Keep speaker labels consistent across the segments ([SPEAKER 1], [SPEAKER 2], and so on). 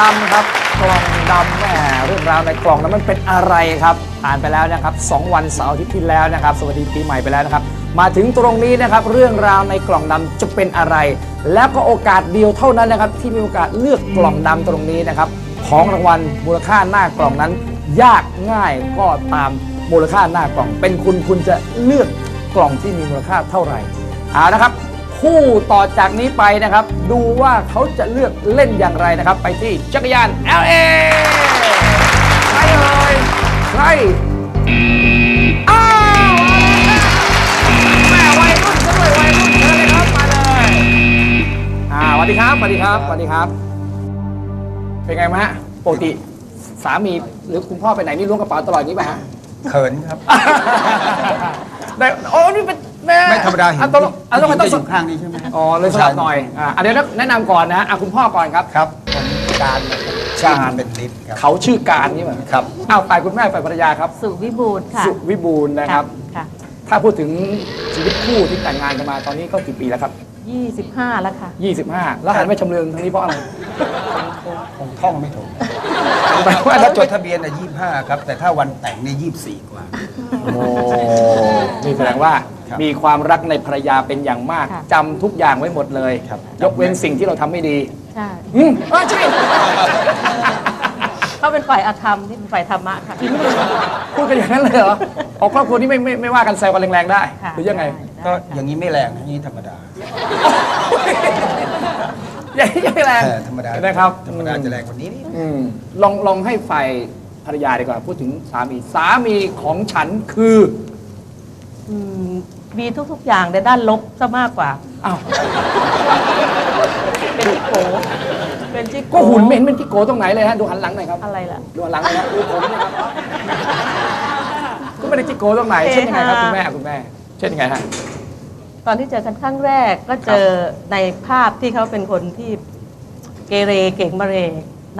[SPEAKER 1] ดำครับ กล่องดำแหมเรื่องราวในกล่องนั้นมันเป็นอะไรครับ ผ่านไปแล้วนะครับสองวันเสาร์อาทิตย์ที่แล้วนะครับ สวัสดีปีใหม่ไปแล้วนะครับ มาถึงตรงนี้นะครับ เรื่องราวในกล่องดำจะเป็นอะไร แล้วก็โอกาสเดียวเท่านั้นนะครับ ที่มีโอกาสเลือกกล่องดำตรงนี้นะครับ ของรางวัลมูลค่าหน้ากล่องนั้น ยากง่ายก็ตามมูลค่าหน้ากล่อง เป็นคุณคุณจะเลือกกล่องที่มีมูลค่าเท่าไหร่เอานะครับ คู่ต่อจากนี้ไปนะครับ ดูว่าเขาจะเลือกเล่นอย่างไรนะครับ ไปที่จักรยาน LA ใครเอ่ยใครอ้าวแม่วัยรุ่นซะด้วยวัยรุ่นเชิญเลยครับมาเลยอ่าสวัสดีครับสวัสดีครับสวัสดีครับ เป็นไงมาฮะปกติสามีหรือคุณพ่อไปไหนนี่ล้วงกระเป๋าตลอดอย่างนี้ป่ะฮะ
[SPEAKER 2] เขินครับ
[SPEAKER 1] ได้โอ้นี่เป็น แม่
[SPEAKER 2] ไม่ธรรมดาเห็น
[SPEAKER 1] อะต้องอะต้อง
[SPEAKER 2] ผู้หญิ
[SPEAKER 1] ต้อง
[SPEAKER 2] จะอยู่ข้างนี้ใช่ไหม
[SPEAKER 1] อ๋อเลยสลับหน่อยอะอะเดี๋ยวแนะนำก่อนนะอะคุณพ่อก่อนครับ
[SPEAKER 2] ครับผมการนะครับชื่อเป็นลิฟต์ครับ
[SPEAKER 1] เขาชื่อการนี่เหมือน
[SPEAKER 2] ครับ
[SPEAKER 1] อ้าวฝ่ายคุณแม่ฝ่ายภรรยาครับ
[SPEAKER 3] สุวิบูลย์ค่ะ
[SPEAKER 1] สุวิบูลย์นะครับ
[SPEAKER 3] ค่ะ
[SPEAKER 1] ถ้าพูดถึงชีวิตคู่ที่แต่งงานกันมาตอนนี้ก็กี่ปีแล้วครับ
[SPEAKER 3] 25 แล้วค่ะ
[SPEAKER 1] 25 แล้วหันไปชำเลืองทางนี้เพราะอะไร
[SPEAKER 2] คงท่องไม่ถูก
[SPEAKER 1] แปลว่า
[SPEAKER 2] ถ้าจดทะเบียนอะยี่ห้าครับ แต่ถ้าวันแต่งเนี่ยยี่สี่กว่า
[SPEAKER 1] โอ้นี่แสดงว่า
[SPEAKER 2] ครับ
[SPEAKER 1] มีความรักในภรรยาเป็นอย่างมาก
[SPEAKER 3] ค่ะ
[SPEAKER 1] จำทุกอย่างไว้หมดเลย
[SPEAKER 2] ครับ
[SPEAKER 1] ยกเว้นสิ่งที่เราทำไม่ดี
[SPEAKER 3] ใช่
[SPEAKER 1] อืมอะใช่
[SPEAKER 3] เขาเป็นฝ่ายอาธรรมที่เป็นฝ่ายธรรมะค่ะ
[SPEAKER 1] พูดกันอย่างนั้นเลยเหรอออกครอบครัวนี้ไม่ไม่ไม่ว่ากันแซวกันแรงๆได้
[SPEAKER 3] ค่ะ
[SPEAKER 1] หรือยังไง
[SPEAKER 3] ด้
[SPEAKER 2] ก็
[SPEAKER 3] ค่ะ
[SPEAKER 2] อย่างนี้ไม่แรงนะนี่ธรรมดา
[SPEAKER 1] อย่างนี้ยังไม่แรง
[SPEAKER 2] เออธรรมดา
[SPEAKER 1] นะครับ
[SPEAKER 2] ธรรมดาจะแรงกว่านี้นิด
[SPEAKER 1] อืมลองลองให้ฝ่ายภรรยาดีกว่าพูดถึงสามีสามีของฉันคือ
[SPEAKER 3] อืมมีทุกๆอย่างในด้านลบซะมากกว่า
[SPEAKER 1] อ้าว
[SPEAKER 3] เป็นจิโกเป็นจิโก
[SPEAKER 1] ก็หุ่นไม่เห็นเป็นกิโกตรงไหนเลยฮะดูหันหลังหน่อยครับ
[SPEAKER 3] อะไรล่ะ
[SPEAKER 1] ดูหันหลังหน่อยนะดูผมเนะครับก็ไม่ได้กิโกตรงไหนเช่นยังไงครับคุณแม่คุณแม่เช่นยังไงฮะ
[SPEAKER 3] ตอนที่เจอกันครั้งแรกก็เจอในภาพที่เขาเป็นคนที่เกเรเก่งมาเร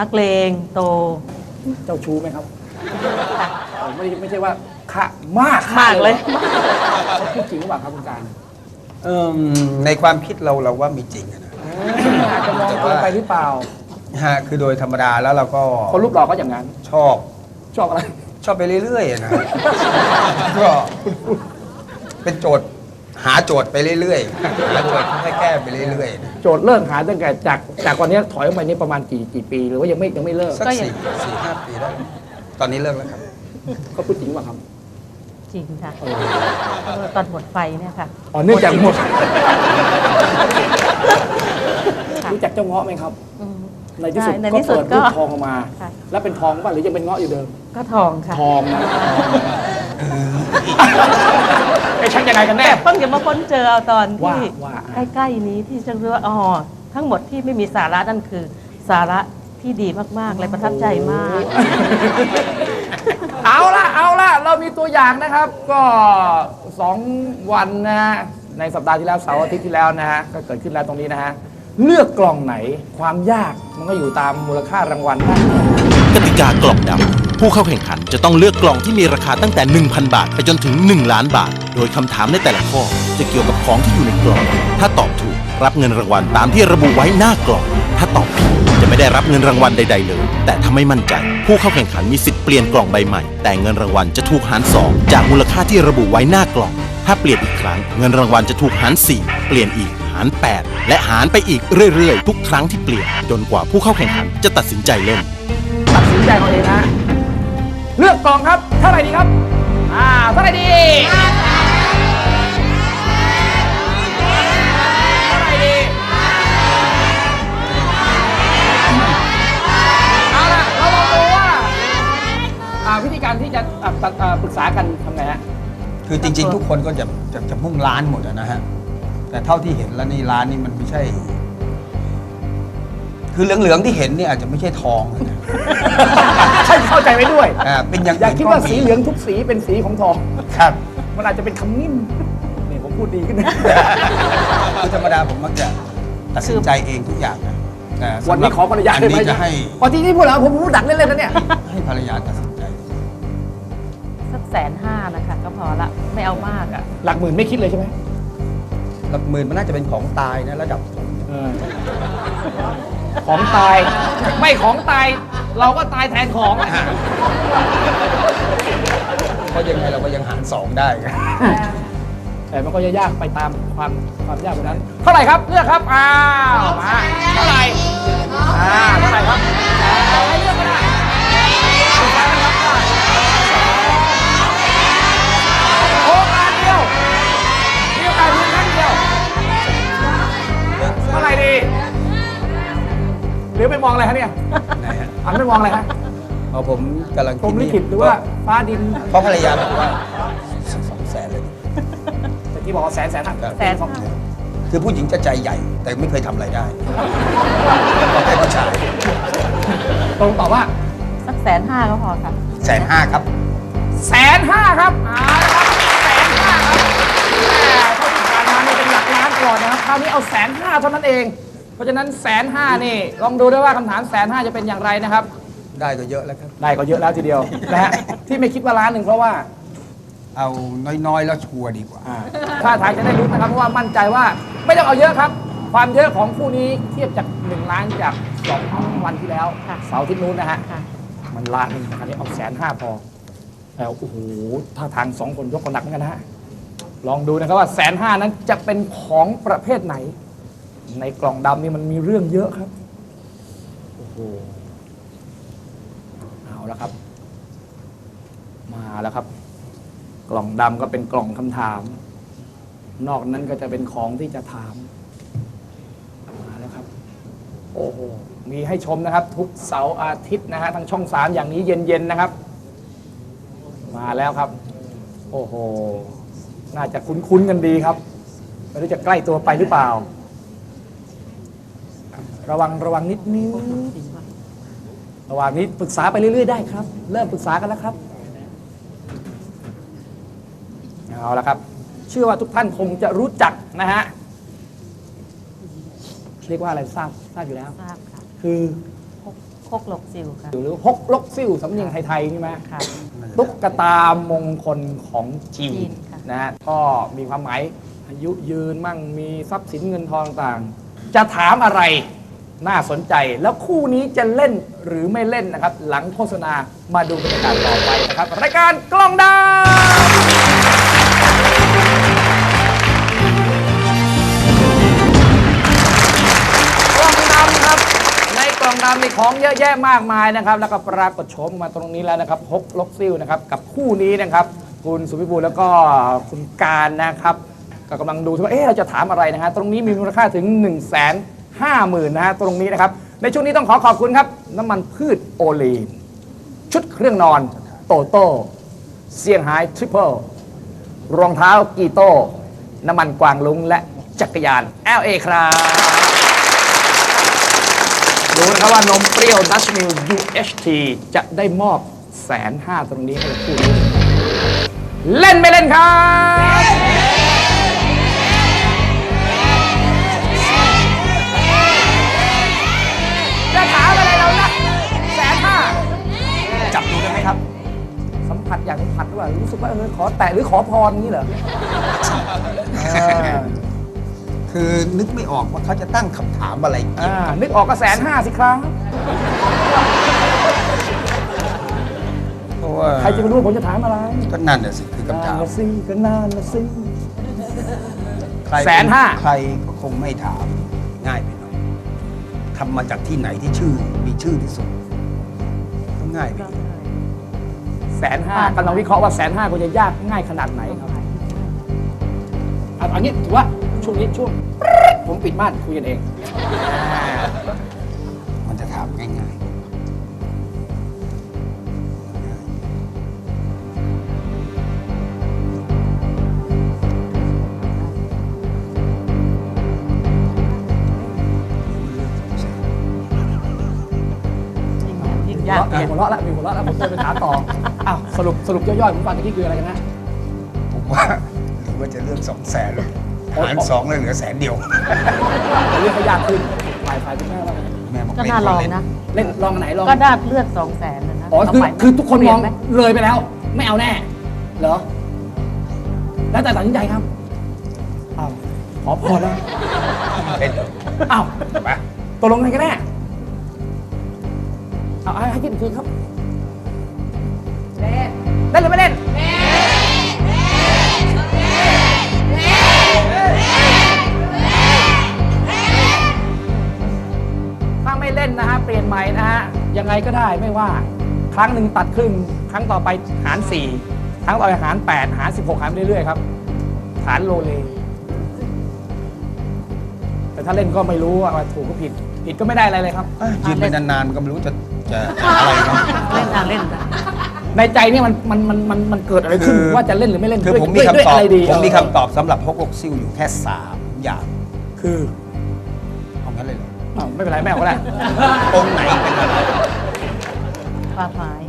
[SPEAKER 3] นักเลงโต
[SPEAKER 1] เจ้าชู้ไหมครับ
[SPEAKER 3] ค่ะ
[SPEAKER 1] เออไม่ไม่ใช่ว่าค่ะมาก
[SPEAKER 3] มากเลย
[SPEAKER 1] เขาพูดจริงหรือเปล่าครับคุณการ
[SPEAKER 2] เอิ่มในความคิดเราเราว่ามีจริงอะนะ
[SPEAKER 1] อาจจะมองเกินไปหรือเปล่า
[SPEAKER 2] ฮะคือโดยธรรมดาแล้วเราก็
[SPEAKER 1] คนรูปหล่อก็อย่างนั้น
[SPEAKER 2] ชอบ
[SPEAKER 1] ชอบอะไร
[SPEAKER 2] ชอบไปเรื่อยๆอะนะ ก็เป็นโจทย์ หาโจทย์ไปเรื่อยๆ หาโจทย์ค่อยๆแก้ไปเรื่อยๆนะ
[SPEAKER 1] โจทย์เลิกหาตั้งแต่จากจากวันนี้ถอยออกไปนี่ประมาณกี่กี่ปี หรือว่ายังไม่ยังไม่เลิก
[SPEAKER 2] สัก
[SPEAKER 3] ก็ยัง
[SPEAKER 2] สี่สี่ห้าปีได้ตอนนี้เลิกแล้วครับ
[SPEAKER 1] ก็พูดจริงว่าครับ
[SPEAKER 3] จริงค่ะเออตอนหมดไฟเนี่ยค่ะ
[SPEAKER 1] อ๋อเนื่องจากหมด
[SPEAKER 3] ค่ะ
[SPEAKER 1] รู้จักเจ้าเงาะไหมครับ
[SPEAKER 3] อืม
[SPEAKER 1] ในที่สุด
[SPEAKER 3] ใช่ใน
[SPEAKER 1] ก็
[SPEAKER 3] ที่สุด
[SPEAKER 1] เปิดรูป
[SPEAKER 3] ก็
[SPEAKER 1] ทองออกมา
[SPEAKER 3] ค่ะ
[SPEAKER 1] แล้วเป็นทองป่ะหรือยังเป็นเงาะอยู่เดิม
[SPEAKER 3] ก็ทองค่ะ
[SPEAKER 1] ทองนะ ไอ้ชักยังไงกันแน่
[SPEAKER 3] แต่เพิ่งจะมาค้นเจอเอาตอนที่
[SPEAKER 1] ว่าว่า
[SPEAKER 3] ใกล้ๆนี้ที่ฉันรู้ว่าอ๋อทั้งหมดที่ไม่มีสาระนั่นคือ สาระที่ดีมากๆเลยประทับใจมาก
[SPEAKER 1] เอาละเอาละเรามีตัวอย่างนะครับ ก็ 2 วันนะฮะในสัปดาห์ที่แล้วเสาร์อาทิตย์ที่แล้วนะฮะก็เกิดขึ้นแล้วตรงนี้นะฮะเลือกกล่องไหนความยากมันก็อยู่ตามมูลค่ารางวัลนะ
[SPEAKER 4] กติกากล่องดำ ผู้เข้าแข่งขันจะต้องเลือกกล่องที่มีราคาตั้งแต่ 1,000 บาท ไปจนถึง 1 ล้านบาท โดยคำถามในแต่ละข้อ จะเกี่ยวกับของที่อยู่ในกล่อง ถ้าตอบถูก รับเงินรางวัลตามที่ระบุไว้หน้ากล่อง ถ้าตอบผิดจะไม่ได้รับเงินรางวัลใด ๆ เลย แต่ถ้าไม่มั่นใจ ผู้เข้าแข่งขันมีสิทธิ์เปลี่ยนกล่องใบใหม่ แต่เงินรางวัลจะถูกหาร 2 จากมูลค่าที่ระบุไว้หน้ากล่อง ถ้าเปลี่ยนอีกครั้ง เงินรางวัลจะถูกหาร 4 เปลี่ยนอีกหาร 8 และหารไปอีกเรื่อย ๆ ทุกครั้งที่เปลี่ยน จนกว่าผู้เข้าแข่งขันจะตัดสินใจเล่น
[SPEAKER 1] ตัดสินใจเอาเองนะ เลือกกล่องครับ เท่าไหร่ดีครับ อ่า เท่าไหร่ดีเท่าไหร่ดี เอาละเราลองดูว่า อ่า วิธีการที่จะอะตัดอ่าปรึกษากันทำไงฮะ
[SPEAKER 2] คือจริง ๆ ทุกคนก็จะจะจะมุ่งร้านหมดอะนะฮะ แต่เท่าที่เห็นแล้วนี่ร้านนี่มันไม่ใช่ คือเหลืองๆที่เห็นเนี่ยอาจจะไม่ใช่ทองอะนะ
[SPEAKER 1] ใช่เข้าใจไว้ด้วย
[SPEAKER 2] อ่าเป็นอย่าง
[SPEAKER 1] อย่าคิดว่า
[SPEAKER 2] ก็มี
[SPEAKER 1] สีเหลืองทุกสีเป็นสีของทอง
[SPEAKER 2] ครับ
[SPEAKER 1] มันอาจจะเป็นคำนิ่มนี่ผมพูดดีขึ้นนะ
[SPEAKER 2] คือธรรมดาผมมักจะตัดสินใจเองทุกอย่างนะแต่สำหรับ
[SPEAKER 1] วันนี้ขอภรรยา
[SPEAKER 2] อัน
[SPEAKER 1] ได้ไหม
[SPEAKER 2] นี้จะให้
[SPEAKER 1] พอทีนี้พูดแล้วผมพูดดักเล่นๆนะเนี่ย
[SPEAKER 2] ให้ภรรยาตัดสินใจ
[SPEAKER 3] สักแสนห้านะคะก็พอละไม่เอามากอะ
[SPEAKER 1] หลักหมื่นไม่คิดเลยใช่ไหม
[SPEAKER 2] หลักหมื่นมันน่าจะเป็นของตายนะระดับผม
[SPEAKER 1] เออ ของตาย ไม่ของตาย เราก็ตายแทนของอะ
[SPEAKER 2] เพราะยังไงเราก็ยังหารสองได้ไง
[SPEAKER 1] แต่มันก็จะยากไปตามความความยากกว่านั้น เท่าไหร่ครับเลือกครับอ้าวมาเท่าไหร่อ่าเท่าไหร่ครับอ่าให้เลือกก็ได้สุดท้ายนะครับโอกาสเดียวมีโอกาสเพียงครั้งเดียวเท่าไหร่ดี หรือไปมองอะไรฮะเนี่ย
[SPEAKER 2] ไหนฮะ
[SPEAKER 1] อันไม่มองอะไรฮะ
[SPEAKER 2] เพราะผมกำลัง
[SPEAKER 1] พรหมลิขิตหรือว่าฟ้าดิน
[SPEAKER 2] เพราะภรรยาบอกว่าสองแสนเลย
[SPEAKER 1] แต่ที่บอกว่าแสนแสนหัก
[SPEAKER 3] แสน
[SPEAKER 1] สอง
[SPEAKER 2] คือผู้หญิงจะใจใหญ่ แต่ไม่เคยทำอะไรได้ก็ให้ผู้ชาย
[SPEAKER 1] ตรงตอบว่า
[SPEAKER 3] สักแสนห้าก็พอค่ะ
[SPEAKER 2] แสนห้าครับ
[SPEAKER 1] แสนห้าครับเอาละครับแสนห้าครับแหมเท่าที่ผ่านมาเนี่ยเป็นหลักล้านตลอดนะครับคราวนี้เอาแสนห้าเท่านั้นเอง เพราะฉะนั้นแสนห้านี่ลองดูด้วยว่าคำถามแสนห้าจะเป็นอย่างไรนะครับ
[SPEAKER 2] ได้ก็เยอะแล้วครับ
[SPEAKER 1] ได้ก็เยอะแล้วทีเดียว นะฮะที่ไม่คิดว่าล้านหนึ่งเพราะว่า
[SPEAKER 2] เอาน้อยๆ แล้วชัวร์ดีกว่า
[SPEAKER 1] ถ้าทางจะได้ลุ้นนะครับเพราะว่ามั่นใจว่าไม่ต้องเอาเยอะครับ ความเยอะของคู่นี้เทียบจาก1ล้านจากสองวันที่แล้ว
[SPEAKER 3] ค่ะ
[SPEAKER 1] เสาร์อาที่นู้นนะฮะ
[SPEAKER 3] ค่ะ
[SPEAKER 1] มันล้านหนึ่งอันนี้เอาแสนห้าพอแล้วโอ้โหถ้าทางสองคนยกคนหนักเหมือนกันนะฮะลองดูนะครับว่าแสนห้านั้นจะเป็นของประเภทไหน ในกล่องดำนี่มันมีเรื่องเยอะครับ โอ้โห เอาแล้วครับ มาแล้วครับ กล่องดำก็เป็นกล่องคำถาม นอกนั้นก็จะเป็นของที่จะถาม มาแล้วครับ โอ้โห มีให้ชมนะครับ ทุกเสาร์อาทิตย์นะฮะทางช่องสามอย่างนี้เย็นๆนะครับ มาแล้วครับ โอ้โห น่าจะคุ้นๆกันดีครับไม่รู้จะใกล้ตัวไปหรือเปล่า ระวังระวังนิดนึงระหว่างนี้ปรึกษาไปเรื่อยๆได้ครับ เริ่มปรึกษากันแล้วครับเอาละครับ เชื่อว่าทุกท่านคงจะรู้จักนะฮะเรียกว่าอะไรทราบทราบอยู่แล้ว
[SPEAKER 3] ทราบค่ะ
[SPEAKER 1] คือ
[SPEAKER 3] คกคกหลกซิวค่ะ
[SPEAKER 1] หรือฮกลกซิ่วสำเนียงไทยๆนี่ไหม
[SPEAKER 3] ค่ะ
[SPEAKER 1] ตุ๊กตามงคลของจี
[SPEAKER 3] จี
[SPEAKER 1] น
[SPEAKER 3] นค่ะ
[SPEAKER 1] นะฮะก็มีความหมายอายุยืนมั่งมีทรัพย์สินเงินทองต่างๆจะถามอะไร น่าสนใจ แล้วคู่นี้จะเล่นหรือไม่เล่นนะครับ หลังโฆษณามาดูบรรยากาศต่อไปนะครับ รายการกล้องดาวกล่องดำครับ ในกล่องดำมีของเยอะแยะมากมายนะครับ แล้วก็ปรากฏโฉมมาตรงนี้แล้วนะครับฮกลกซิ่วนะครับ กับคู่นี้นะครับ คุณสุวิบูลแล้วก็คุณการนะครับ ก็กำลังดูว่าเอ๊ะเราจะถามอะไรนะฮะตรงนี้มีมูลค่าถึง1 5 0 0 0 0นะฮะตรงนี้นะครับ ในช่วงนี้ต้องขอขอบคุณครับ น้ำมันพืชโอลีน ชุดเครื่องนอนโตโต้เซี่ยงไฮ้ทริปเปิลรองเท้ากีโต้ น้ำมันกวางลุงและจักรยาน LA ครับรู้นะครับว่านมเปรี้ยวดัชมิล UHT จะได้มอบแสนห้าตรงนี้ให้คู่นี้ เล่นไม่เล่นครับ ผัสอยากสัมผัสด้วยรู้สึกว่าเออขอแตะหรือขอพรนี้เหรอเออ
[SPEAKER 2] คือนึกไม่ออกว่าเขาจะตั้งคำถามอะไร
[SPEAKER 1] อ่านึกออกก็แสนห้าสิครับ
[SPEAKER 2] เพราะว่า
[SPEAKER 1] ใครจะไปรู้ว่าผมจะถามอะไร
[SPEAKER 2] ก็นั่นน่ะสิคือคำ
[SPEAKER 1] นาน
[SPEAKER 2] ถาม
[SPEAKER 1] ละสิก็นานละสิ
[SPEAKER 2] ใคร
[SPEAKER 1] แสนห้า
[SPEAKER 2] ใครก็คงไม่ถามง่ายไปหน่อยทำมาจากที่ไหนที่ชื่อมีชื่อที่สุดก็ง่ายไปอีก
[SPEAKER 1] แสนห้ากำลังวิเคราะห์ว่าแสนห้าควรจะยากง่ายขนาดไหนครับเอาอันนี้ถือว่าช่วงนี้ช่วงผมปิดม่านคุยกันเอง
[SPEAKER 2] มันจะถามง่ายๆ
[SPEAKER 3] ยิ่งยิ่งยาก
[SPEAKER 1] มีหัวเราะแล้วมีหัวเราะแล้วผมจะไปถามต่อ อ้าวสรุปสรุปย่อยๆผมฟังตะกี้คืออะไรกันนะ
[SPEAKER 2] ผมว่าหรือว่าจะเลือกสองแสนหารสองเลยเหลือแสนเดียว
[SPEAKER 1] แต่เรื่องก็ยากขึ้นฝ่ายฝ่ายคุณแม่ว่าไง
[SPEAKER 2] แม่บอก
[SPEAKER 3] ก็
[SPEAKER 2] เล่น
[SPEAKER 3] น่าลอง
[SPEAKER 2] เล่น
[SPEAKER 3] นะ
[SPEAKER 1] เล่นลองอันไหนลอง
[SPEAKER 3] ก็ได้เลือดสองแสนนะนะ
[SPEAKER 1] อ๋อ
[SPEAKER 3] เา
[SPEAKER 1] คือ
[SPEAKER 3] ใหม่ไห
[SPEAKER 1] คือทุกคนมอง
[SPEAKER 3] เปลี่ยไหม
[SPEAKER 1] เลยไปแล้ว ไม่เอาแน่เหรอแล้วแต่ตัดสินใจครับอ้าวขอพอแล้ว
[SPEAKER 2] เล่นเหรอ
[SPEAKER 1] อ้าว
[SPEAKER 2] ไป
[SPEAKER 1] ตกลงกันกันแน่เอาให้ให้คิดอีกทีครับ เล่นเล่นหรือไม่เล่น ถ้าไม่เล่นนะฮะเปลี่ยนใหม่นะฮะยังไงก็ได้ไม่ว่า ครั้งหนึ่งตัดครึ่ง ครั้งต่อไปหาร 4 ครั้งต่อไปหาร 8 หาร 16 หารไปเรื่อยๆครับ ฐานโลเล แต่ถ้าเล่นก็ไม่รู้ว่าถูกก็ผิด ผิดก็ไม่ได้อะไรเลยครับ
[SPEAKER 2] อะยืนไปนานๆมันก็ไม่รู้จะจะอะไรเนาะ
[SPEAKER 3] เล่นอะเล่นอะ
[SPEAKER 1] ในใจเนี่ยมันมันมันมันมันเกิดอะไรขึ้นว่าจะเล่นหรือไม่เล่น
[SPEAKER 2] คือ
[SPEAKER 1] ด้วย
[SPEAKER 2] ผมมี
[SPEAKER 1] ด้วยด้วย
[SPEAKER 2] คำตอบ
[SPEAKER 1] อะไรดี
[SPEAKER 2] ผมมี
[SPEAKER 1] เออ
[SPEAKER 2] คำตอบสำหรับฮกลกซิ่วอยู่แค่สามอย่าง
[SPEAKER 1] คือ
[SPEAKER 2] เอางั้นเลยเหรอ
[SPEAKER 1] อ้าวไม่เป็นไรแม่เอาก็ได้
[SPEAKER 2] องค์ไหนเป็นอะไร
[SPEAKER 3] ความหมาย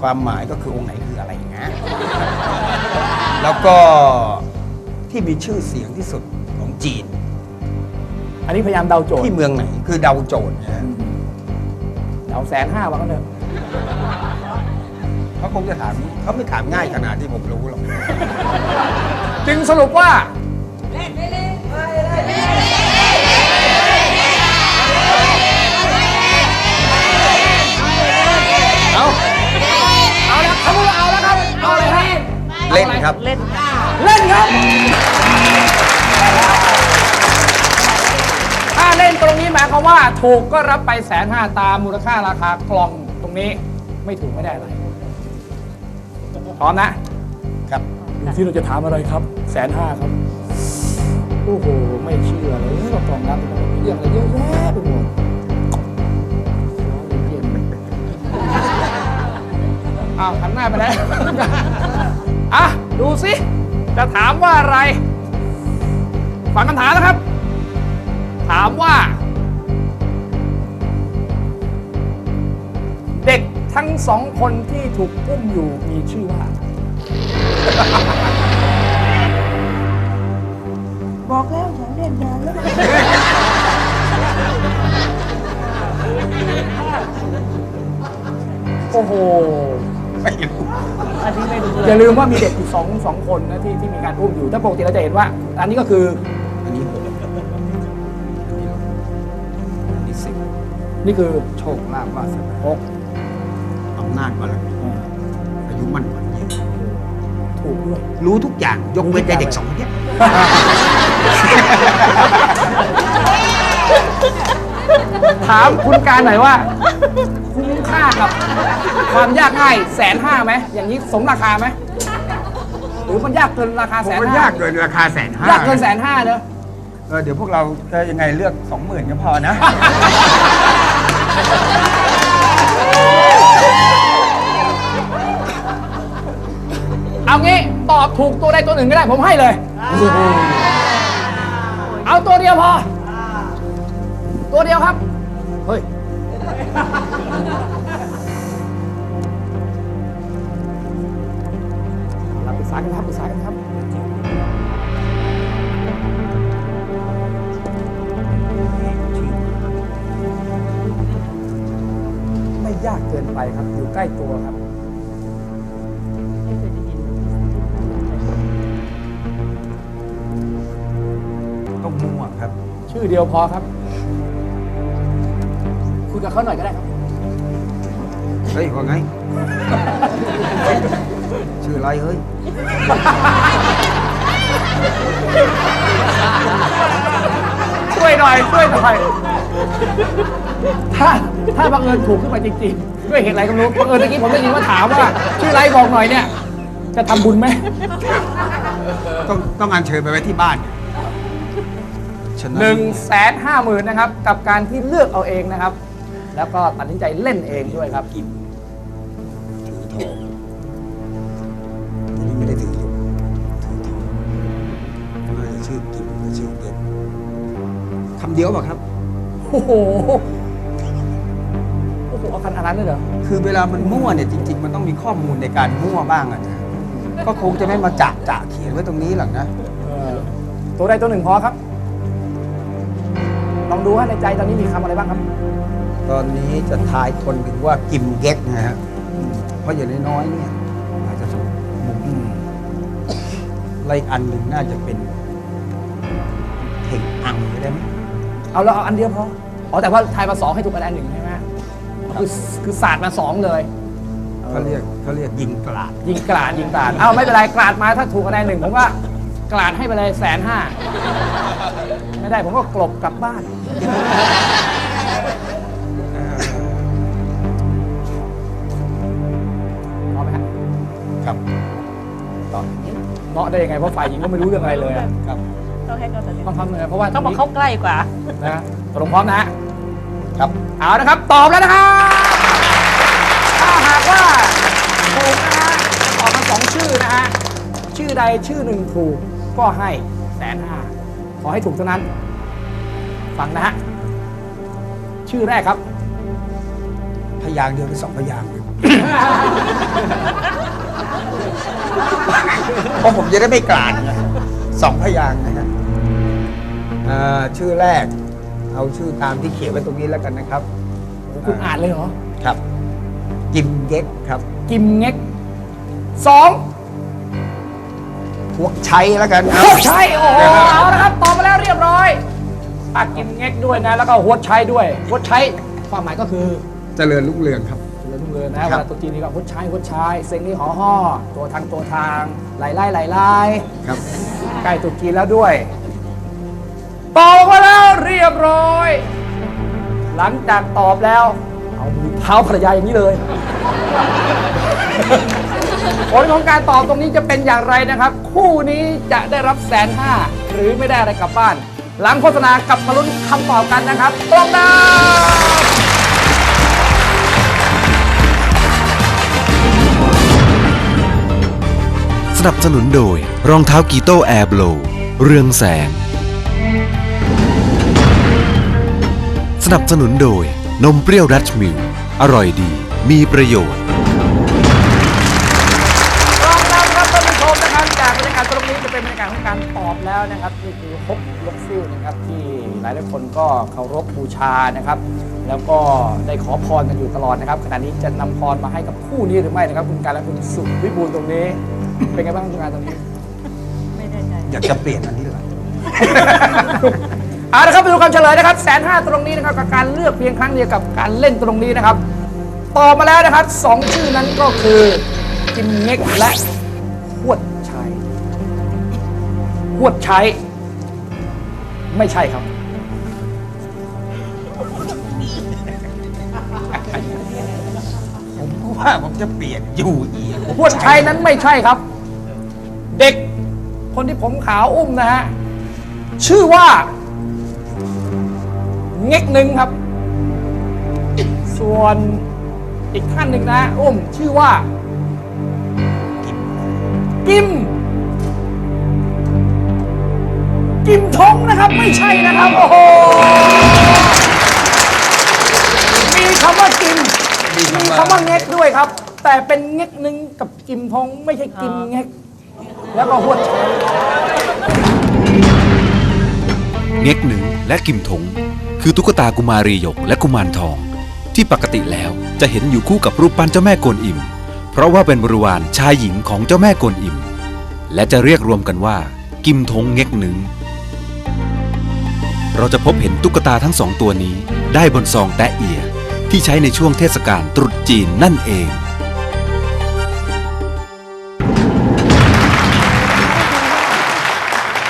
[SPEAKER 2] ความหมายก็คือองค์ไหนคืออะไรนะ แล้วก็ที่มีชื่อเสียงที่สุดของจีน
[SPEAKER 1] อันนี้พยายามเดาโจทย์
[SPEAKER 2] ที่เมืองไหนคือเดาโจทย์นะฮะ
[SPEAKER 1] เดาแสนห้าว่ากันเถอะ
[SPEAKER 2] เขาคงจะถามเขาไม่ถามง่ายขนาดที่ผมรู้หรอก
[SPEAKER 1] จึงสรุปว่า เอาเอาแล้วเขาพูดว่าเอาแล้วครับ เอาเลยครับ
[SPEAKER 2] เล่นครับ
[SPEAKER 3] เล่นค่ะ
[SPEAKER 1] เล่นครับ ถ้าเล่นตรงนี้หมายความว่า ถูกก็รับไปแสนห้าตามมูลค่าราคากล่องตรงนี้ ไม่ถูกไม่ได้อะไร พร้อมนะ
[SPEAKER 2] ครับ
[SPEAKER 1] ดูที่เราจะถามอะไรครับแสนห้าครับ โอ้โห ไม่เชื่อเลยว่ากล่องดำมันมีเรื่องอะไรเยอะแยะไปหมดอ้าวหันหน้าไปแล้วอะ ดูสิ จะถามว่าอะไร ฟังคำถามนะครับ ถามว่า ทั้งสองคนที่ถูกอุ้มอยู่มีชื่อว่า
[SPEAKER 5] บอกแล้วฉันเล่นนานแล้ว
[SPEAKER 1] โอ้โห
[SPEAKER 2] ไม่รู้
[SPEAKER 3] อันนี้ไม่รู้
[SPEAKER 1] อ
[SPEAKER 3] เลย
[SPEAKER 1] ย่าลืมว่ามีเด็กอยู่สองสองคนนะที่ที่มีการอุ้มอยู่ ถ้าปกติเราจะเห็นว่า อันนี้ก็คือ
[SPEAKER 2] อันนี้หกอันนี้สิบ
[SPEAKER 1] นี่คือ
[SPEAKER 2] โชคลาภวาสนา
[SPEAKER 1] หก
[SPEAKER 2] อำ นาจบารมีอายุมั่นขวัญยืน
[SPEAKER 1] ถูกด้วย
[SPEAKER 2] รู้ทุกอย่างยกเว้นไอ้เด็กสองคนเนี้ย
[SPEAKER 1] ถามคุณการหน่อยว่า คุ้มค่ากับ ความยากง่ายแสนห้าไหมอย่างนี้สมราคาไหมหรือมันยากเกินราคา
[SPEAKER 2] ผม
[SPEAKER 1] แสน
[SPEAKER 2] ว่า
[SPEAKER 1] ห้ายา
[SPEAKER 2] กเกินราคาแสนห้ายา
[SPEAKER 1] กเกินแสนห้าเนอะ
[SPEAKER 2] เออเดี๋ยวพวกเราจะยังไงเลือกสองหมื่นก็พอนะ
[SPEAKER 1] เอางี้ตอบถูกตัวใดตัวหนึ่งก็ได้ผมให้เลย เอาตัวเดียวพอ ตัวเดียวครับ เฮ้ย เราปรึกษากันครับปรึกษากันครับ ไม่ยากเกินไปครับ อยู่ใกล้ตัวครับ
[SPEAKER 3] ไม่เคยได้ยิน
[SPEAKER 2] ต้องมั่วครับ
[SPEAKER 1] ชื่อเดียวพอครับ คุยกับเขาหน่อยก็ได้ครับ
[SPEAKER 2] เฮ้ยว่าไง ชื่ออะไรเฮ้ย
[SPEAKER 1] ช่วยหน่อย ช่วยหน่อย ถ้าถ้าบังเอิญถูกขึ้นมาจริงๆด้วยเหตุอะไรก็ไม่รู้บังเอิญเมื่อกี้ผมได้ยินว่าถามว่า ชื่ออะไรบอกหน่อยเนี่ย จะทำบุญไหม
[SPEAKER 2] ต้องต้องอัญเชิญไปไว้ที่บ้าน ฉะนั้น
[SPEAKER 1] หนึ่งแสนห้าหมื่นนะครับ กับการที่เลือกเอาเองนะครับ แล้วก็ตัดสินใจเล่นเองด้วยครับ
[SPEAKER 2] ถือทองอันนี้ไม่ได้ถืออยู่ถือทองน่าจะชื่อกิมหรือชื่อเก็บคำเดียวเปล่ะครับ
[SPEAKER 1] โอ้โห โอ้โหเอาขนาดนั้นเลยเหรอ
[SPEAKER 2] คือเวลามันมั่วเนี่ยจริง ๆ มันต้องมีข้อมูลในการมั่วบ้างอะนะก็คงจะไม่มาจะจะเขียนไว้ตรงนี้หรอกนะ
[SPEAKER 1] เออตัวใดตัวหนึ่งพอครับ ลองดูว่าในใจตอนนี้มีคำอะไรบ้างครับ
[SPEAKER 2] ตอนนี้จะทายคนถึงว่ากิมเก็กนะฮะเพราะอย่างน้อยๆเนี่ยอาจจะถูกมุมและอีกอันหนึ่งน่าจะเป็นเข่งอังได้ไหม
[SPEAKER 1] เอาเราเอาอันเดียวพออ๋อแต่ว่าทายมาสองให้ถูกอันอันหนึ่งใช่ไหมคือคือศาสตร์มาสองเลย
[SPEAKER 2] เขาเรียกเขาเรียกยิงกลาด
[SPEAKER 1] ยิงกราดยิงกราดเอ้าไม่เป็นไรกราดมาถ้าถูกคะแนนหนึ่งผมก็ กราดให้ไปเลยแสนห้าไม่ได้ผมก็กลบกลับบ้าน พอไหมฮะ
[SPEAKER 2] ครับ
[SPEAKER 1] ต่อเนาะได้ยังไงเพราะฝ่ายหญิงก็ไม่รู้เรื่องอะไรเลยอะ
[SPEAKER 2] ครับ
[SPEAKER 3] ต้องให้เขาตัดสิน
[SPEAKER 1] ต้องทำเลยเพราะว่า
[SPEAKER 3] ต้องบอกเขาใกล้กว่า
[SPEAKER 1] นะตกลงพร้อมนะฮะ
[SPEAKER 2] ครับ
[SPEAKER 1] เอานะครับ ตอบแล้วนะครับถ้าหากว่าถูกนะฮะตอบมาสองชื่อนะฮะ ชื่อใดชื่อหนึ่งถูก ก็ให้แสนห้าขอให้ถูกเท่านั้น ฟังนะฮะ ชื่อแรกครับ
[SPEAKER 2] พยางค์เดียวหรือสองพยางค์เลยเพราะผมจะได้ไม่กลาดนะสองพยางค์นะฮะอ่าชื่อแรก เอาชื่อตามที่เขียนไว้ตรงนี้แล้วกันนะครับ
[SPEAKER 1] คุณอ่านเลยเหรอ
[SPEAKER 2] ครับ กิมเก๊กครับ
[SPEAKER 1] กิมเง็กสอง
[SPEAKER 2] พวกใช้แล้วกันครั
[SPEAKER 1] หั
[SPEAKER 2] บ
[SPEAKER 1] วใช้โอ้โหเอาละครับตอบมาแล้วเรียบร้อยปากกิมเง็กด้วยนะ แล้วก็หัวใช้ด้วยหัวใช้ความหมายก็คือ
[SPEAKER 2] เจริญรุ่งเรืองครับ
[SPEAKER 1] เรื่องเลยนะ
[SPEAKER 2] ค
[SPEAKER 1] เว
[SPEAKER 2] รับ
[SPEAKER 1] ลาตัวจีนนี่ก็หัวใช้หัวใช้เซ็งนี่หอห่อตัวทางตัวทางไหลไล่ไหลไล่
[SPEAKER 2] ครับ
[SPEAKER 1] ใกล้ตรุษจีนแล้วด้วยตอบมาแล้วเรียบร้อย หลังจากตอบแล้วเอามือเท้าภรรยาอย่างนี้เลย ผลของการตอบตรงนี้จะเป็นอย่างไรนะครับ คู่นี้จะได้รับแสนห้าหรือไม่ได้อะไรกลับบ้าน หลังโฆษณากลับมาลุ้นคำตอบกันนะครับตรงดาว
[SPEAKER 4] สนับสนุนโดย รองเท้ากีโต้แอร์โบลเรืองแสง สนับสนุนโดย นมเปรี้ยวดัชมิล อร่อยดี มีประโยช
[SPEAKER 1] น์ ก็เคารพบูชานะครับ แล้วก็ได้ขอพรกันอยู่ตลอดนะครับขณะนี้จะนำพรมาให้กับคู่นี้หรือไม่นะครับ คุณการและคุณสุวิบูลย์ตรงนี้ เป็นไงบ้างคุณการตรงนี้
[SPEAKER 3] ไม่ได้ใจ
[SPEAKER 2] อยากจะเปลี่ยนอันนี้เหรอ
[SPEAKER 1] เอาละครับไปดูคำเฉลยนะครับแสนห้าตรงนี้นะครับกับการเลือกเพียงครั้งเดียวกับการเล่นตรงนี้นะครับตอบมาแล้วนะครับสองชื่อนั้นก็คือกิมเง็กและหวดชัยหวดชัยไม่ใช่ครับ
[SPEAKER 2] ว่าผมจะเปลี่ยนอยู่อีก
[SPEAKER 1] หวดชัยนั้นไม่ใช่ครับ เด็กคนที่ผมขาวอุ้มนะฮะ ชื่อว่า เง็กหนึ่งครับ ส่วนอีกท่านหนึ่งนะอุ้มชื่อว่า กิม กิมทงนะครับ ไม่ใช่นะครับ โอ้โห มีคำว่า มมีคำว่าเง็กด้วยครับ แต่เป็นเง็กหนึ่งกับกิมทงไม่ใช่กิมเง็กแล้วก็หัวดใช้
[SPEAKER 4] เง็กหนึ่งและกิมถง คือตุ๊กตากุมารีหยกและกุมารทอง ที่ปกติแล้วจะเห็นอยู่คู่กับรูปปั้นเจ้าแม่กวนอิม เพราะว่าเป็นบริวารชายหญิงของเจ้าแม่กวนอิม และจะเรียกรวมกันว่า กิมทงเง็กหนึ่งเราจะพบเห็นตุ๊กตาทั้งสองตัวนี้ได้บนซองแตะเอีย ที่ใช้ในช่วงเทศกาลตรุษจีนนั่นเอง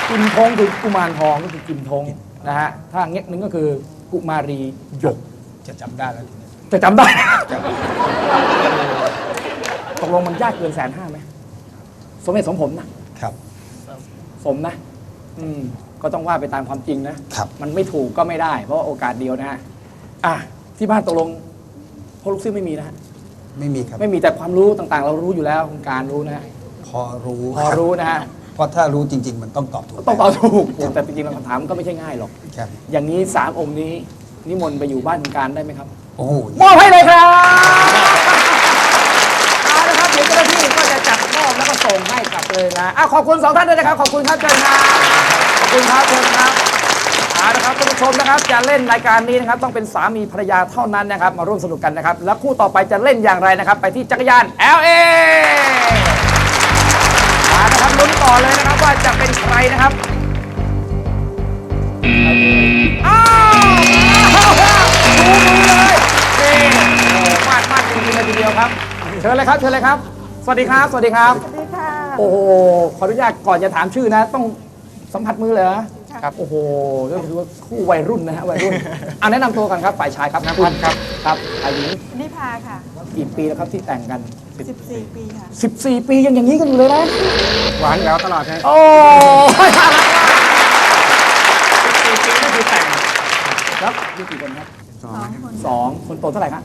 [SPEAKER 1] กิมทงคือกุมารทองก็คือกิมทงนะฮะถ้าเง็กหนึ่งก็คือกุมารีหยก
[SPEAKER 2] จะจำได้แล้วทีนี้
[SPEAKER 1] จะจำได้ ตกลงมันยากเกินแสนห้าไหมสมเหตุสมผลนะ
[SPEAKER 2] ครับ
[SPEAKER 1] สมนะ อืม ก็ต้องว่าไปตามความจริงนะ
[SPEAKER 2] ครับ
[SPEAKER 1] มันไม่ถูกก็ไม่ได้ เพราะว่าโอกาสเดียวนะฮะอะ ที่บ้านตกลงพวกลูกซิ่งไม่มีนะฮะ
[SPEAKER 2] ไม่มีครับ
[SPEAKER 1] ไม่มีแต่ความรู้ต่างๆ เรารู้อยู่แล้วคุณการรู้นะฮะ
[SPEAKER 2] พอรู้
[SPEAKER 1] พอรู้นะฮะ
[SPEAKER 2] เพราะถ้ารู้จริง ๆ มันต้องตอบถูก
[SPEAKER 1] ต้องตอบถูกแต่จริงๆเราคำถามก็ไม่ใช่ง่ายหรอก
[SPEAKER 2] ครับ
[SPEAKER 1] อย่างนี้สามองค์นี้นิมนต์ไปอยู่บ้านคุณการได้ไหมครับ
[SPEAKER 2] โอ้โห
[SPEAKER 1] มอบให้เลยครับเอาละครับเดี๋ยวเจ้าหน้าที่ก็จะจัดมอบแล้วก็ส่งให้กลับเลยนะอะขอบคุณสองท่านด้วยนะครับ ขอบคุณครับเชิญครับขอบคุณครับเชิญครับ เอาละครับท่านผู้ชมนะครับจะเล่นรายการนี้นะครับต้องเป็นสามีภรรยาเท่านั้นนะครับมาร่วมสนุกกันนะครับ แล้วคู่ต่อไปจะเล่นอย่างไรนะครับ ไปที่จักรยาน LA มานะครับลุ้นต่อเลยนะครับว่าจะเป็นใครนะครับอ้าวอ้าวดูมือเลยนี่เชิญเลยครับเชิญเลยครับ สวัสดีครับ สวัสดีครับ
[SPEAKER 5] สวัสดีค่ะ
[SPEAKER 1] โอ้โหขออนุญาตก่อนจะถามชื่อนะ ต้องสัมผัสมือเลยเหรอ
[SPEAKER 5] ครับ
[SPEAKER 1] โอ้โหก็ถือว่าคู่วัยรุ่นนะฮะวัยรุ่นอะแนะนำตัวกันครับฝ่ายชายครับนะคุณครับครับฝ่ายหญิง
[SPEAKER 5] นิพาค่ะ
[SPEAKER 1] กี่ปีแล้วครับที่แต่งกัน
[SPEAKER 5] 14 ปีค่ะ
[SPEAKER 1] 14 ปียังอย่างนี้กันอยู่เลยนะ
[SPEAKER 2] หวานแล้วตลอดนะ
[SPEAKER 1] โอ้ยน่ารักมาก14ปีนี่คือแต่งครับมีกี่คนครับ
[SPEAKER 5] สองคน
[SPEAKER 1] สองคนโตเท่าไหร่ครับ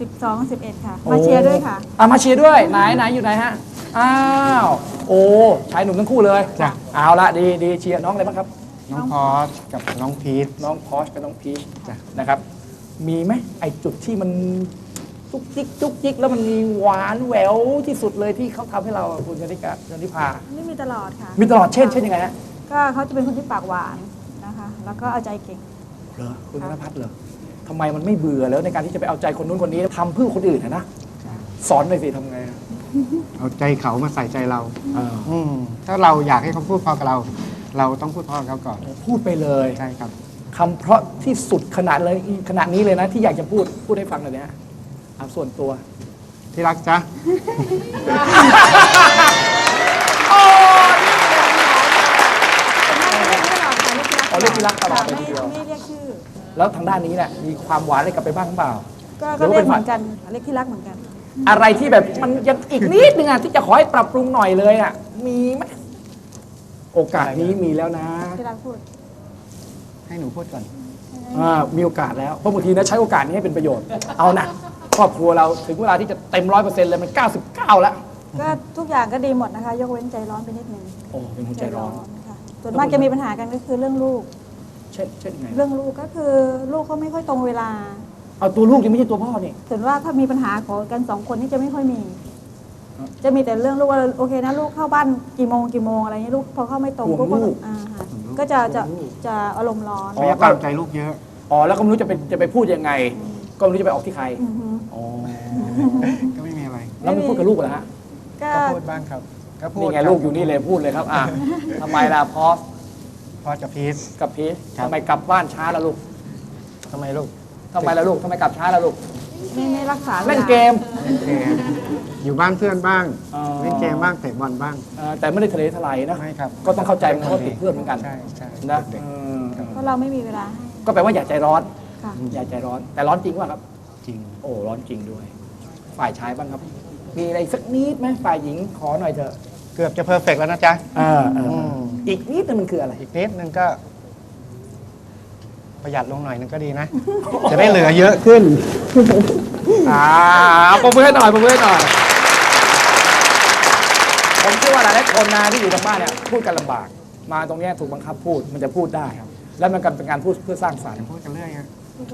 [SPEAKER 5] 12 11 ค่ะ มาเชียร์ด้วยค่ะ
[SPEAKER 1] อะมาเชียร์ด้วยไหนไหนอยู่ไหนฮะ อ้าว โอ้ชายหนุ่มทั้งคู่เลย
[SPEAKER 2] จ้ะ
[SPEAKER 1] เอาละดีดีเชียร์น้องอะไรบ้างครับ
[SPEAKER 2] น้องพอสกับน้องพีท
[SPEAKER 1] น้องพอชกับน้องพีช
[SPEAKER 2] จ้ะ
[SPEAKER 1] นะครับ มีไหมไอจุดที่มันจุกจิกจุกจิกแล้วมันมีหวานแหววที่สุดเลยที่เขาทำให้เราคุณชนิกาชนิพา
[SPEAKER 5] นี่มีตลอดค่ะ
[SPEAKER 1] มีตลอดเช่นเช่นยังไงฮะ
[SPEAKER 5] ก็เขาจะเป็นคนที่ปากหวานนะคะ แล้วก็เอาใจเก่ง
[SPEAKER 1] เหรอคุณธนพัฒน์เหรอทำไมมันไม่เบื่อแล้วในการที่จะไปเอาใจคนนู้นคนนี้ทำเพื่อคนอื่นอะนะสอนหน่อยสิทำไงอะ
[SPEAKER 6] เอาใจเขามาใส่ใจเรา
[SPEAKER 1] เออ
[SPEAKER 6] อืมถ้าเราอยากให้เขาพูดเพอกับเรา เราต้องพูดเพอกับเขาก่อน
[SPEAKER 1] พูดไปเลย
[SPEAKER 6] ใช่ครับ
[SPEAKER 1] คำเพราะที่สุดขนาดเลยขนาดนี้เลยนะ ที่อยากจะพูดพูดให้ฟังหน่อยนะฮะเอาส่วนตัว
[SPEAKER 6] ที่รักจ๊ะ
[SPEAKER 1] อ๋อเรียกที่รักตลอดเลย
[SPEAKER 5] ไม่
[SPEAKER 1] ทีเดียว
[SPEAKER 5] ไม่เรียกชื่อ
[SPEAKER 1] แล้วทางด้านนี้เนี่ยมีความหวานอะไรกลับไปบ้างหรือเปล่า
[SPEAKER 5] ก็
[SPEAKER 1] หรื
[SPEAKER 5] ก็
[SPEAKER 1] อว่า
[SPEAKER 5] เรี
[SPEAKER 1] เป็
[SPEAKER 5] ยก
[SPEAKER 1] น
[SPEAKER 5] เหมือนกันเรียกที่รักเหมือนกัน
[SPEAKER 1] อะไรที่แบบมันยังอีกนิดนึงอะที่จะขอให้ปรับปรุงหน่อยเลยอะมีไหม โอกาสนี้มีแล้วนะ
[SPEAKER 5] ที่รักพูด
[SPEAKER 6] ให้หนูพูดก่อน
[SPEAKER 1] อ่ามีโอกาสแล้วเพราะบางทีนะใช้โอกาสนี้ให้เป็นประโยชน์ เอานะครอบครัวเราถึงเวลาที่จะเต็มร้อยเปอร์เซ็นต์เลยมัน 99 แล้ว
[SPEAKER 5] ก็ทุกอย่างก็ดีหมดนะคะ ยกเว้นใจร้อนไปนิดนึง
[SPEAKER 1] โอ้เป็นคนใจร้อน
[SPEAKER 5] ค่ะส่วนมากจะมีปัญหากันก็คือเรื่องลูก
[SPEAKER 1] เช่นเช่นไง
[SPEAKER 5] เรื่องลูกก็คือลูกเขาไม่ค่อยตรงเวลา
[SPEAKER 1] เอาตัวลูกยังไม่ใช่ตัวพ่อนี่
[SPEAKER 5] ส่วนว่าถ้ามีปัญหาของกันสองคนนี่จะไม่ค่อยมี
[SPEAKER 1] ครับ
[SPEAKER 5] จะมีแต่เรื่องลูกว่าโอเคนะลูกเข้าบ้านกี่โมงกี่โมงอะไรเงี้ยลูกพอเข้าไม่ตรง
[SPEAKER 1] ห่วง
[SPEAKER 5] ก็
[SPEAKER 1] ลูก
[SPEAKER 5] อ่าฮะก็จะจะจะอารมณ์ร้อน
[SPEAKER 1] อ๋อ
[SPEAKER 6] ไม่อยากตามใจลูกเยอะ
[SPEAKER 1] อ๋อแล้วก็ไม่รู้จะไปจะไปพูดยังไง ก็ไม่รู้จะไปออกที่ใคร
[SPEAKER 5] อือฮึ
[SPEAKER 1] อ๋อ
[SPEAKER 6] ก็ไม่มีอะไร
[SPEAKER 1] แล้วไม่พูดกับลูกเหรอฮะ
[SPEAKER 5] ก็
[SPEAKER 6] ก็พูดบ้างครับก็พูด
[SPEAKER 1] นี่ไงลูกอยู่นี่เลยพูดเลยครับอะทำไมล่ะพอส
[SPEAKER 6] พอจะพีช
[SPEAKER 1] กับพีช
[SPEAKER 6] ครับ
[SPEAKER 1] ทำไมกลับบ้านช้าล่ะลูก
[SPEAKER 6] ทำไมลูก
[SPEAKER 1] ทำไมล่ะลูกทำไมกลับช้าล่ะลูก
[SPEAKER 5] ไม่ไม่รักษา
[SPEAKER 1] เล่นเกม
[SPEAKER 6] เล่นเกมอยู่บ้านเพื่อนบ้าง
[SPEAKER 1] อ๋อ
[SPEAKER 6] เล่นเกมบ้างเตะบอลบ้าง
[SPEAKER 1] เอ่อแต่ไม่ได้ทะเลทลายนะ
[SPEAKER 6] ไม่ครับ
[SPEAKER 1] ก็ต้องเข้าใจมันก็ติดเพื่อนเหมือนกัน
[SPEAKER 6] ใช่ใช่
[SPEAKER 1] นะ
[SPEAKER 6] เด็ก
[SPEAKER 1] เออ
[SPEAKER 5] เพราะเราไม่มีเวลาให้
[SPEAKER 1] ก็แปลว่าอย่าใจร้อน
[SPEAKER 5] ค่ะ
[SPEAKER 1] อย่าใจร้อน แต่ร้อนจริงป่ะครับ
[SPEAKER 6] จริง
[SPEAKER 1] โอ้ร้อนจริงด้วย ฝ่ายชายบ้างครับ มีอะไรสักนิดไหมฝ่ายหญิงขอหน่อยเถอะ
[SPEAKER 6] เกือบจะเพอร์เฟกแล้วนะจ๊ะ
[SPEAKER 1] เออเออ
[SPEAKER 6] อืม
[SPEAKER 1] อีกนิดนึงมันคืออะไร
[SPEAKER 6] อีกนิดนึงก็ ประหยัดลงหน่อยนึงก็ดีนะ จะได้เหลือเยอะขึ้น
[SPEAKER 1] อ่าปรบมือให้หน่อยปรบมือให้หน่อย ผมเชื่อว่าหลายๆคนนะที่อยู่ทางบ้านเนี่ยพูดกันลำบาก มาตรงเนี้ยถูกบังคับพูดมันจะพูดได้ครับ แล้วมันก็เป็นการพูดเพื่อสร้างสรรค์
[SPEAKER 6] พูดกันเรื่อยฮะ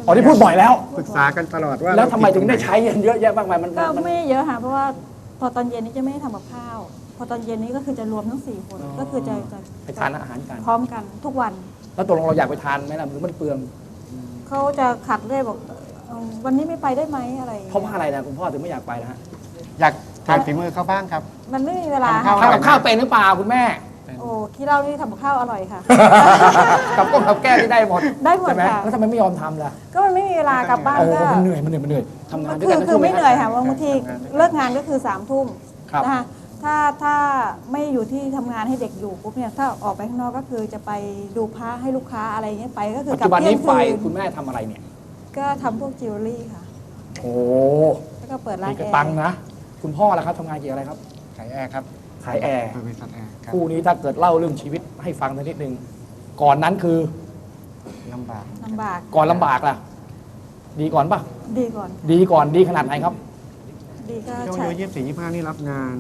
[SPEAKER 1] อ๋อที่พูดบ่อยแล้ว
[SPEAKER 6] ปรึกษากันตลอดว่า
[SPEAKER 1] แล้วทำไม
[SPEAKER 6] เราผิ
[SPEAKER 1] ถึงได้
[SPEAKER 6] ร
[SPEAKER 1] ใช้กันเยอะแยะมากมายมัน
[SPEAKER 5] ก็
[SPEAKER 1] มัน
[SPEAKER 5] ไม่เยอะค่ะ เพราะว่าพอตอนเย็นนี้จะไม่ได้ทำกับข้าว พอตอนเย็นนี้ก็คือจะรวมทั้งสี่คน
[SPEAKER 1] อ๋อ
[SPEAKER 5] ก็คือจะจะ
[SPEAKER 1] ไปทานอาหารกัน
[SPEAKER 5] พร้อมกันทุกวัน
[SPEAKER 1] แล้วตกลงเราอยากไปทานไหมล่ะหรือมันเปลือง
[SPEAKER 5] เขาจะขัดเรื่อยบอกเอ่อวันนี้ไม่ไปได้ไหมอะไรอย่าง
[SPEAKER 1] เพ
[SPEAKER 5] เงี้ย
[SPEAKER 1] ราะว่าอะไรนะคุณพ่อถึงไม่อยากไปนะฮะ
[SPEAKER 6] อยากทานฝีมือเขาบ้างครับ
[SPEAKER 5] มันไม่มีเวลา
[SPEAKER 6] ทำข้าว
[SPEAKER 1] ทำกับข้าวเป็นหรือเปล่าคุณแม่
[SPEAKER 5] โอ้ขี้เหล้านี่ทำกับข้าวอร่อยค่ะ
[SPEAKER 1] กับก้องกับแก้ที่ได้หมด
[SPEAKER 5] ได้หมด
[SPEAKER 1] ใช่ไหม
[SPEAKER 5] ค่ะ
[SPEAKER 1] แล้วทำไมไม่ยอมทำล่ะ
[SPEAKER 5] ก็มันไม่มีเวลากลับบ้าน
[SPEAKER 1] โอ้
[SPEAKER 5] ก็
[SPEAKER 1] มันเหนื่อยมันเหนื่อยมันเหนื่อยทำงานด้วย
[SPEAKER 5] คื
[SPEAKER 1] กั
[SPEAKER 5] อน
[SPEAKER 1] นะ
[SPEAKER 5] คือไม่
[SPEAKER 1] ช่ว
[SPEAKER 5] เหนื่อย
[SPEAKER 1] ไห
[SPEAKER 5] ค่ะบางทีเลิกงานก็คือสามทุ่ม
[SPEAKER 1] ครับ
[SPEAKER 5] นะคะถ้าถ้าไม่ อยู่ที่ทำงานให้เด็กอยู่ปุ๊บเนี่ยถ้าออกไปข้างนอกก็คือจะไปดูพระให้ลูกค้าอะไรเงี้ยไปก็คือ
[SPEAKER 1] ปัจ
[SPEAKER 5] กลั
[SPEAKER 1] จุ
[SPEAKER 5] บ
[SPEAKER 1] บัน
[SPEAKER 5] เที่
[SPEAKER 1] นี้
[SPEAKER 5] ยง
[SPEAKER 1] ไป
[SPEAKER 5] คืน
[SPEAKER 1] คุณแม่ทำอะไรเนี่ย
[SPEAKER 5] ก็ทำพวกจิวเวลรี่ค่ะ
[SPEAKER 1] โอ้
[SPEAKER 5] แล้วก็เปิดร้าน
[SPEAKER 1] มีก
[SPEAKER 5] แอ
[SPEAKER 1] ระ
[SPEAKER 5] ร์
[SPEAKER 1] ตังนะ คุณพ่อล่ะครับทำงานเกี่ยวกับอะไรครับ
[SPEAKER 6] ขายแอร์ครับ
[SPEAKER 1] ขายแอร์
[SPEAKER 6] เปิดบริษัทแอร์ครับ
[SPEAKER 1] คู่นี้ถ้าเกิดเล่าเรื่องชีวิตให้ฟังสักนิดนึง ก่อนนั้นคือ
[SPEAKER 6] ลำบาก
[SPEAKER 5] ลำบาก
[SPEAKER 1] ก่อนลำบากล่ะ ดีก่อนปะ
[SPEAKER 5] ดีก่อน
[SPEAKER 1] ดีก่อนดีขนาดไหนครับ
[SPEAKER 5] ดีก็
[SPEAKER 6] ช่วง
[SPEAKER 5] ใช่
[SPEAKER 6] อายุยี่สิบสี่ยี่สิบห้านี่รับงาน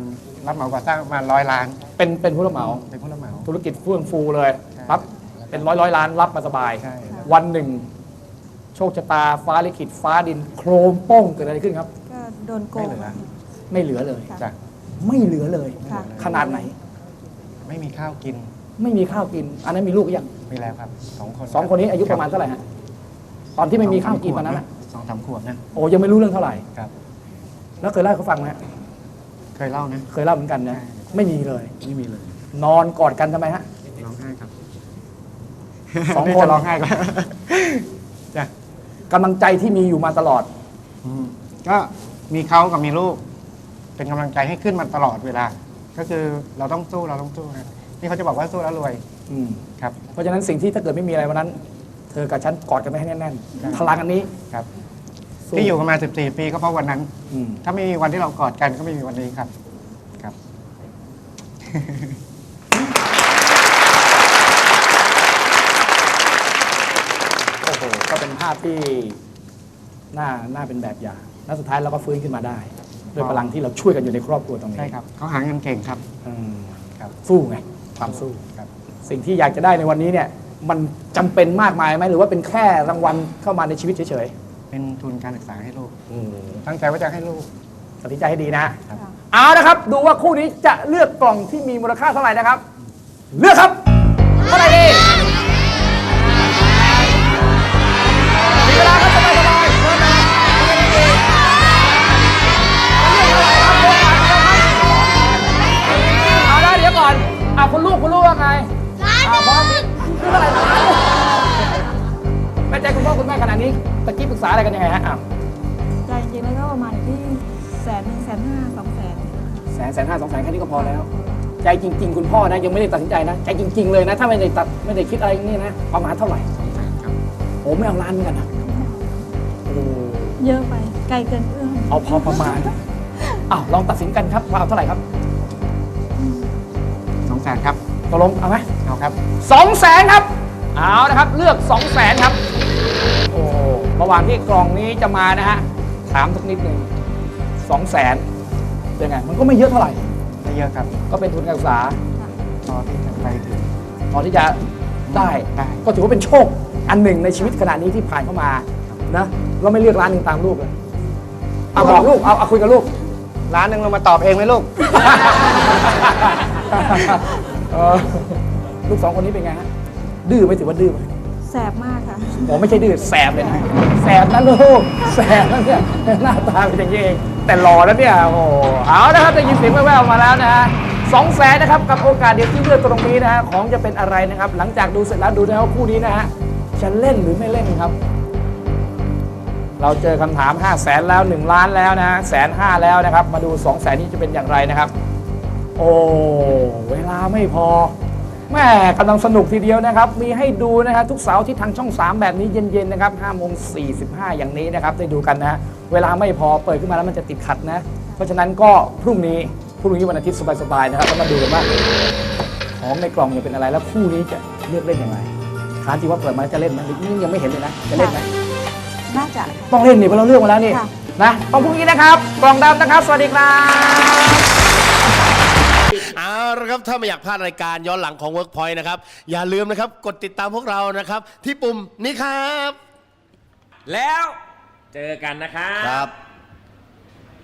[SPEAKER 6] รับเหมาก่อสร้างประมาณร้อยล้าน
[SPEAKER 1] เป็นเป็นผู้รับเหมา
[SPEAKER 6] เป็นผู้รับเหมา
[SPEAKER 1] ธุรกิจเฟื่องฟูเลย
[SPEAKER 6] ใช่
[SPEAKER 1] รับเป็นร้อยร้อยล้านรับมาสบาย
[SPEAKER 6] ใช่
[SPEAKER 1] วันหนึ่ง โชคชะตาฟ้าลิขิตฟ้าดินโครมโป้งเกิดอะไรขึ้นครับ
[SPEAKER 5] ก็โดนโก
[SPEAKER 6] ไม่
[SPEAKER 5] ง
[SPEAKER 6] เหลือ
[SPEAKER 1] ไม่เหลือเลย
[SPEAKER 5] ค่ะ
[SPEAKER 6] จ้ะ
[SPEAKER 1] ไม่เหลือเลย
[SPEAKER 5] ค่ะ
[SPEAKER 1] ขนาดไหน
[SPEAKER 6] ไม่มีข้าวกิน
[SPEAKER 1] ไม่มีข้าวกิน อันนั้นมีลูกหรือยัง
[SPEAKER 6] มีแล้วครับสองคน
[SPEAKER 1] สองคนนี้อายุประมาณเท่าไหร่ฮะตอนที่ไม่มีข้าวกินตอนนั้นอะ
[SPEAKER 6] สองสามขวบนะ
[SPEAKER 1] โอ้ยังไม่รู้เรื่องเท่าไหร่
[SPEAKER 6] ครับ
[SPEAKER 1] แล้วเคยเล่าให้เขาฟังไหมฮะ
[SPEAKER 6] เคยเล่านะ
[SPEAKER 1] เคยเล่าเหมือนกันนะ
[SPEAKER 6] ใช่
[SPEAKER 1] ไม่มีเลย
[SPEAKER 6] ไม่มีเลย
[SPEAKER 1] นอนกอดกันทำไมฮะ
[SPEAKER 6] ร้องไห้ครับ
[SPEAKER 1] สอง
[SPEAKER 6] นี่
[SPEAKER 1] คน
[SPEAKER 6] จะร้องไห้ก็จ้ะ
[SPEAKER 1] กำลังใจที่มีอยู่มาตลอด
[SPEAKER 6] อืมก็มีเขากับมีลูก เป็นกำลังใจให้ขึ้นมาตลอดเวลา ก็คือเราต้องสู้เราต้องสู้นะที่เขาจะบอกว่าสู้แล้วรวย
[SPEAKER 1] อืม
[SPEAKER 6] ครับ
[SPEAKER 1] เพราะฉะนั้นสิ่งที่ถ้าเกิดไม่มีอะไรวันนั้น เธอกับฉันกอดกันไม่ให้แน่น
[SPEAKER 6] ครับ
[SPEAKER 1] ๆพลังอันนี้
[SPEAKER 6] ครับ
[SPEAKER 1] สู้
[SPEAKER 6] ที่อยู่กันมา 14 ปีก็เพราะวันนั้น
[SPEAKER 1] อืม
[SPEAKER 6] ถ้าไม่มีวันที่เรากอดกันก็ไม่มีวันนี้ครับครับ
[SPEAKER 1] โอ้โหก็เป็นภาพที่น่าน่าเป็นแบบอย่างแล้วสุดท้ายเราก็ฟื้นขึ้นมาได้ด้วยพลังที่เราช่วยกันอยู่ในครอบครัวตรงนี้
[SPEAKER 6] ใช่ครับเขาหาเงินเก่งครับ
[SPEAKER 1] อืม
[SPEAKER 6] ครับ
[SPEAKER 1] สู้ไงความสู้
[SPEAKER 6] ครับ
[SPEAKER 1] สิ่งที่อยากจะได้ในวันนี้เนี่ย มันจำเป็นมากมายไหมหรือว่าเป็นแค่รางวัลเข้ามาในชีวิตเฉย
[SPEAKER 6] เป็นทุนการศึกษาให้ลูก
[SPEAKER 1] ๆอืม
[SPEAKER 6] ตั้งใจว่าจะให้ลูก
[SPEAKER 1] ตัดสินใจให้ดีนะ
[SPEAKER 5] ค่ะ
[SPEAKER 1] เอานะครับดูว่าคู่นี้จะเลือกกล่องที่มีมูลค่าเท่าไหร่นะครับ เลือกครับเท่าไหร่ดีมีเวลาครับสบายสบายๆเชิญนะเลือกเท่าไหร่ครับเลือกมาครับเอาละเดี๋ยวก่อนอะคุณลูกคุณลูกว่าไงอะพร้อมเลือกเท่าไหร่ ครับแม่ใจคุณพ่อคุณแม่ขนาดนี้ตะกี้ปรึกษาอะไรกันยังไงฮะอ้าว
[SPEAKER 5] ใจจริงๆแล้วก็ประมาณอยู่ที่แสนหนึ่งแสนห้าสองแสน
[SPEAKER 1] แสนแสนห้าสองแสนแค่นี้ก็พอแล้ว ใจจริง ๆ คุณพ่อนะยังไม่ได้ตัดสินใจนะใจจริง ๆ เลยนะ ถ้าไม่ได้ตัดไม่ได้คิดอะไรนี่นะประมาณเท่าไหร่โอ้ไม่เอาล้านเหมือนกันนะโอ้
[SPEAKER 5] เยอะไปไกลเกินเอื้อม
[SPEAKER 1] เอาพอประมาณอ้าวลองตัดสินกันครับว่าเอาเท่าไหร่ครับ
[SPEAKER 6] สองแสนครับ
[SPEAKER 1] ตกลงเอาไหม
[SPEAKER 6] เอาครับ
[SPEAKER 1] สองแสนครับเอานะครับเลือกสองแสนครับโอ้ ระหว่างที่กล่องนี้จะมานะฮะถามสักนิดหนึ่งสองแสนเป็นไง มันก็ไม่เยอะเท่าไหร่
[SPEAKER 6] ไม่เยอะครับ
[SPEAKER 1] ก็เป็นทุนการศึกษา
[SPEAKER 6] พอที่จะไปถึง
[SPEAKER 1] พอที่จะได้
[SPEAKER 6] ได้
[SPEAKER 1] ก็ถือว่าเป็นโชคอันหนึ่งในชีวิตขณะนี้ที่ผ่านเข้ามานะเราไม่เลือกร้านหนึ่งตามลูกเลยเอาบอกลูกเอาเอาคุยกับลูก
[SPEAKER 6] ร้านหนึ่งเรามาตอบเองไหมลูก
[SPEAKER 1] เออลูกสองคนนี้เป็นไงฮะดื้อไหม่ถือว่าดื้อไหม
[SPEAKER 5] แสบมากค่ะ
[SPEAKER 1] ผมไม่ใช่ดื้อแสบเลยนะแสบนะลูกแสบนะเนี่ยหน้าตาเป็นอย่างนี้เองแต่หล่อแล้วเนี่ยโอ้เอานะครับได้ยินเสียงแว่วๆมาแล้วนะฮะสองแสนนะครับกับโอกาสเดียวที่เลือกตรงนี้นะฮะของจะเป็นอะไรนะครับ หลังจากดูเสร็จแล้วดูนะว่าคู่นี้นะฮะจะเล่นหรือไม่เล่นครับ เราเจอคำถาม5 0 0แสนแล้ว 1 ล้านแล้วนะแสนห้าแล้วนะครับ มาดู2 0 0แสนนี้จะเป็นอย่างไรนะครับ โอ้เวลาไม่พอ แม่กำลังสนุกทีเดียวนะครับ มีให้ดูนะครับทุกเสาร์ที่ทางช่อง 3 แบบนี้เย็นๆนะครับ5โมง45 อย่างนี้นะครับ ได้ดูกันนะ เวลาไม่พอเปิดขึ้นมาแล้วมันจะติดขัดนะ เพราะฉะนั้นก็พรุ่งนี้ พรุ่งนี้วันอาทิตย์สบายๆนะครับแล้วมาดูกันว่าของในกล่องเนี่ยเป็นอะไรแล้วคู่นี้จะเลือกเล่นยังไงถามจริงว่าเปิดมาจะเล่นไหมหรือยังไม่เห็นเลยนะ จะเล่นไหม
[SPEAKER 5] น่าจะ
[SPEAKER 1] ต้องเล่นนี่เพราะเราเลือกมาแล้วนี่
[SPEAKER 5] ค่ะ
[SPEAKER 1] นะต้องพรุ่งนี้นะครับ กล่องดำนะครับ สวัสดีครับ
[SPEAKER 7] เอา ละครับถ้าไม่อยากพลาดรายการย้อนหลังของ Workpoint นะครับ อย่าลืมนะครับ กดติดตามพวกเรานะครับ ที่ปุ่มนี้ครับ
[SPEAKER 8] แล้วเจอกันนะครับ
[SPEAKER 7] ครับ